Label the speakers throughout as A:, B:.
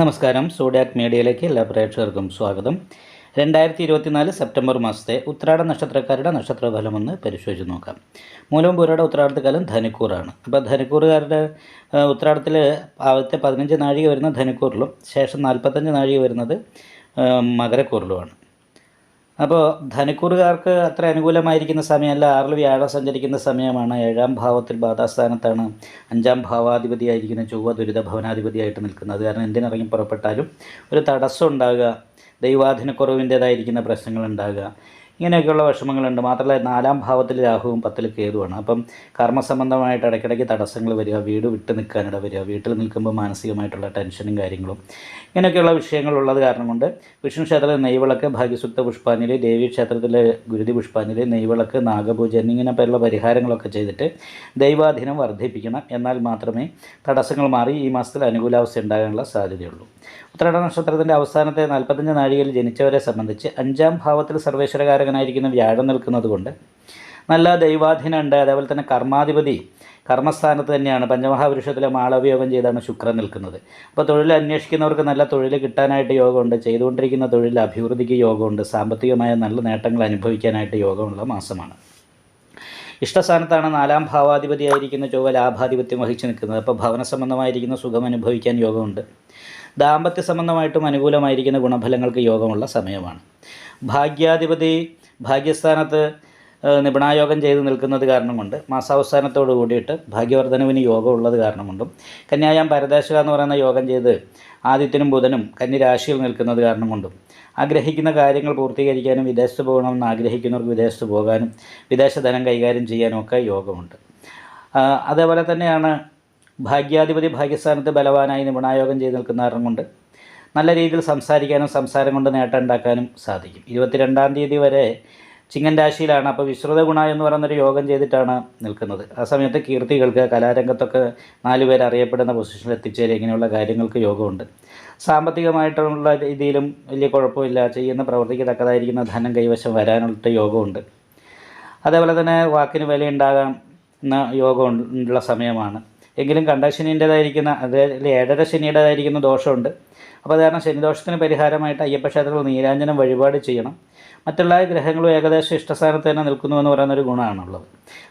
A: നമസ്കാരം. സോഡിയാക് മീഡിയയിലേക്ക് എല്ലാ പ്രേക്ഷകർക്കും സ്വാഗതം. രണ്ടായിരത്തി ഇരുപത്തിനാല് സെപ്റ്റംബർ മാസത്തെ ഉത്രാട നക്ഷത്രക്കാരുടെ നക്ഷത്രഫലമെന്ന് പരിശോധിച്ച് നോക്കാം. മൂലം പൂരയുടെ ഉത്രാടത്തുകാലം ധനുക്കൂറാണ്. അപ്പോൾ ധനുക്കൂറുകാരുടെ ഉത്രാടത്തിൽ ആദ്യത്തെ പതിനഞ്ച് നാഴിക വരുന്ന ധനുക്കൂറിലും ശേഷം നാൽപ്പത്തഞ്ച് നാഴിക വരുന്നത് മകരക്കൂറിലുമാണ്. അപ്പോൾ ധനുക്കൂറുകാർക്ക് അത്ര അനുകൂലമായിരിക്കുന്ന സമയമല്ല. ആറിൽ വ്യാഴം സഞ്ചരിക്കുന്ന സമയമാണ്. ഏഴാം ഭാവത്തിൽ ബാധാസ്ഥാനത്താണ് അഞ്ചാം ഭാവാധിപതിയായിരിക്കുന്ന ചൊവ്വ ദുരിത ഭവനാധിപതിയായിട്ട് നിൽക്കുന്നത്. കാരണം എന്തിനിറങ്ങി പുറപ്പെട്ടാലും ഒരു തടസ്സം ഉണ്ടാകുക. ദൈവാധീനക്കുറവിന്റേതായിരിക്കുന്ന പ്രശ്നങ്ങൾ ഉണ്ടാകുക. ഇങ്ങനെയൊക്കെയുള്ള വിഷമങ്ങളുണ്ട്. മാത്രമല്ല നാലാം ഭാവത്തിൽ രാഹുവും പത്തിൽ കേതുവാണ്. അപ്പം കർമ്മസംബന്ധമായിട്ട് ഇടയ്ക്കിടയ്ക്ക് തടസ്സങ്ങൾ വരിക വീട് വിട്ട് നിൽക്കാനിട വരിക വീട്ടിൽ നിൽക്കുമ്പോൾ മാനസികമായിട്ടുള്ള ടെൻഷനും കാര്യങ്ങളും ഇങ്ങനെയൊക്കെയുള്ള വിഷയങ്ങളുള്ളത് കാരണം കൊണ്ട് വിഷ്ണു ക്ഷേത്രത്തിലെ നെയ്വിളക്ക് ഭാഗ്യസുക്ത പുഷ്പാഞ്ജലി ദേവി ക്ഷേത്രത്തിലെ ഗുരുതി പുഷ്പാഞ്ജലി നെയ്വിളക്ക് നാഗപൂജ എന്നിങ്ങനെ പേരുള്ള പരിഹാരങ്ങളൊക്കെ ചെയ്തിട്ട് ദൈവാധീനം വർദ്ധിപ്പിക്കണം. എന്നാൽ മാത്രമേ തടസ്സങ്ങൾ മാറി ഈ മാസത്തിൽ അനുകൂലാവസ്ഥ ഉണ്ടാകാനുള്ള സാധ്യതയുള്ളൂ. ഉത്രാട നക്ഷത്രത്തിന്റെ അവസാനത്തെ നാൽപ്പത്തഞ്ച് നാഴികയിൽ ജനിച്ചവരെ സംബന്ധിച്ച് അഞ്ചാം ഭാവത്തിൽ സർവേശ്വരകാരകനായിരിക്കുന്ന വ്യാഴം നിൽക്കുന്നത് കൊണ്ട് നല്ല ദൈവാധീനം ഉണ്ട് അതേപോലെ തന്നെ കർമാധിപതി കർമ്മസ്ഥാനത്ത് തന്നെയാണ്. പഞ്ചമഹാപുരുഷത്തിലെ മാളവയോഗം ചെയ്താണ് ശുക്രൻ നിൽക്കുന്നത്. അപ്പോൾ തൊഴിൽ അന്വേഷിക്കുന്നവർക്ക് നല്ല തൊഴിൽ കിട്ടാനായിട്ട് യോഗമുണ്ട്. ചെയ്തുകൊണ്ടിരിക്കുന്ന തൊഴിൽ അഭിവൃദ്ധിക്ക് യോഗമുണ്ട്. സാമ്പത്തികമായ നല്ല നേട്ടങ്ങൾ അനുഭവിക്കാനായിട്ട് യോഗമുള്ള മാസമാണ്. ഇഷ്ടസ്ഥാനത്താണ് നാലാം ഭാവാധിപതിയായിരിക്കുന്ന ചൊവ്വ ലാഭാധിപത്യം വഹിച്ചു നിൽക്കുന്നത്. അപ്പോൾ ഭവന സംബന്ധമായിരിക്കുന്ന സുഖം അനുഭവിക്കാൻ യോഗമുണ്ട്. ദാമ്പത്യ സംബന്ധമായിട്ടും അനുകൂലമായിരിക്കുന്ന ഗുണഫലങ്ങൾക്ക് യോഗമുള്ള സമയമാണ്. ഭാഗ്യാധിപതി ഭാഗ്യസ്ഥാനത്ത് നിപുണായോഗം ചെയ്ത് നിൽക്കുന്നത് കാരണം കൊണ്ട് മാസാവസാനത്തോട് കൂടിയിട്ട് ഭാഗ്യവർദ്ധനവിന് യോഗം ഉള്ളത് കാരണം കൊണ്ടും കന്യായാം പരദേശക എന്ന് പറയുന്ന യോഗം ചെയ്ത് ആദിത്യനും ബുധനും കന്നി രാശിയിൽ നിൽക്കുന്നത് കാരണം കൊണ്ടും ആഗ്രഹിക്കുന്ന കാര്യങ്ങൾ പൂർത്തീകരിക്കാനും വിദേശത്ത് പോകണമെന്ന് ആഗ്രഹിക്കുന്നവർക്ക് വിദേശത്ത് പോകാനും വിദേശ ധനം കൈകാര്യം ചെയ്യാനും ഒക്കെ യോഗമുണ്ട്. അതേപോലെ തന്നെയാണ് ഭാഗ്യാധിപതി ഭാഗ്യസ്ഥാനത്ത് ബലവാനായി നിപുണായോഗം ചെയ്ത് നിൽക്കുന്ന കാരണം കൊണ്ട് നല്ല രീതിയിൽ സംസാരിക്കാനും സംസാരം കൊണ്ട് നേട്ടം ഉണ്ടാക്കാനും സാധിക്കും. ഇരുപത്തിരണ്ടാം തീയതി വരെ ചിങ്ങൻ രാശിയിലാണ്. അപ്പോൾ വിശ്രുത ഗുണ എന്ന് പറയുന്നൊരു യോഗം ചെയ്തിട്ടാണ് നിൽക്കുന്നത്. ആ സമയത്ത് കീർത്തികൾക്ക് കലാരംഗത്തൊക്കെ നാല് പേര് അറിയപ്പെടുന്ന പൊസിഷനിൽ എത്തിച്ചേരുക ഇങ്ങനെയുള്ള കാര്യങ്ങൾക്ക് യോഗമുണ്ട്. സാമ്പത്തികമായിട്ടുള്ള രീതിയിലും വലിയ കുഴപ്പമില്ല. ചെയ്യുന്ന പ്രവൃത്തിക്ക് തക്കതായിരിക്കുന്ന ധനം കൈവശം വരാനുള്ള യോഗമുണ്ട്. അതേപോലെ തന്നെ വാക്കിന് വിലയുണ്ടാകാം എന്ന യോഗമുള്ള സമയമാണ്. എങ്കിലും കണ്ടശനീന്റെതായിരിക്കുന്ന അതായത് ഏഴര ശനിയുടേതായിരിക്കുന്ന ദോഷമുണ്ട്. അപ്പോൾ അത് കാരണം ശനിദോഷത്തിന് പരിഹാരമായിട്ട് അയ്യപ്പക്ഷേത്രത്തിൽ നീരാഞ്ജനം വഴിപാട് ചെയ്യണം. മറ്റുള്ള ഗ്രഹങ്ങളും ഏകദേശം ഇഷ്ടസ്ഥാനത്ത് തന്നെ നിൽക്കുന്നു എന്ന് പറയുന്നൊരു ഗുണമാണുള്ളത്.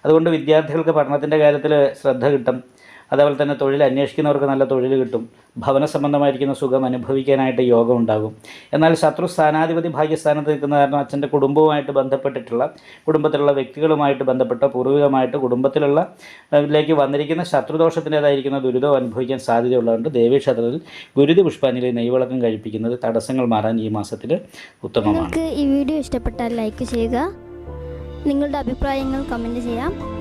A: അതുകൊണ്ട് വിദ്യാർത്ഥികൾക്ക് പഠനത്തിന്റെ കാര്യത്തിൽ ശ്രദ്ധ കിട്ടും. അതേപോലെ തന്നെ തൊഴിൽ അന്വേഷിക്കുന്നവർക്ക് നല്ല തൊഴിൽ കിട്ടും. ഭവന സംബന്ധമായിരിക്കുന്ന സുഖം അനുഭവിക്കാനായിട്ട് യോഗം ഉണ്ടാകും. എന്നാൽ ശത്രു സ്ഥാനാധിപതി ഭാഗ്യസ്ഥാനത്ത് നിൽക്കുന്ന കാരണം അച്ഛന്റെ കുടുംബവുമായിട്ട് ബന്ധപ്പെട്ടിട്ടുള്ള കുടുംബത്തിലുള്ള വ്യക്തികളുമായിട്ട് ബന്ധപ്പെട്ട പൂർവികമായിട്ട് കുടുംബത്തിലുള്ള ലേക്ക് വന്നിരിക്കുന്ന ശത്രുദോഷത്തിന്റെതായിരിക്കുന്ന ദുരിതം അനുഭവിക്കാൻ സാധ്യതയുള്ളതുകൊണ്ട് ദേവീക്ഷേത്രത്തിൽ ഗുരുതി പുഷ്പാഞ്ജലി നെയ്വിളക്കം കഴിപ്പിക്കുന്നത് തടസ്സങ്ങൾ മാറാൻ ഈ മാസത്തിൽ ഉത്തമമാണ്.
B: ഈ വീഡിയോ ഇഷ്ടപ്പെട്ടാൽ ലൈക്ക് ചെയ്യുക. നിങ്ങളുടെ അഭിപ്രായങ്ങൾ കമന്റ് ചെയ്യാം.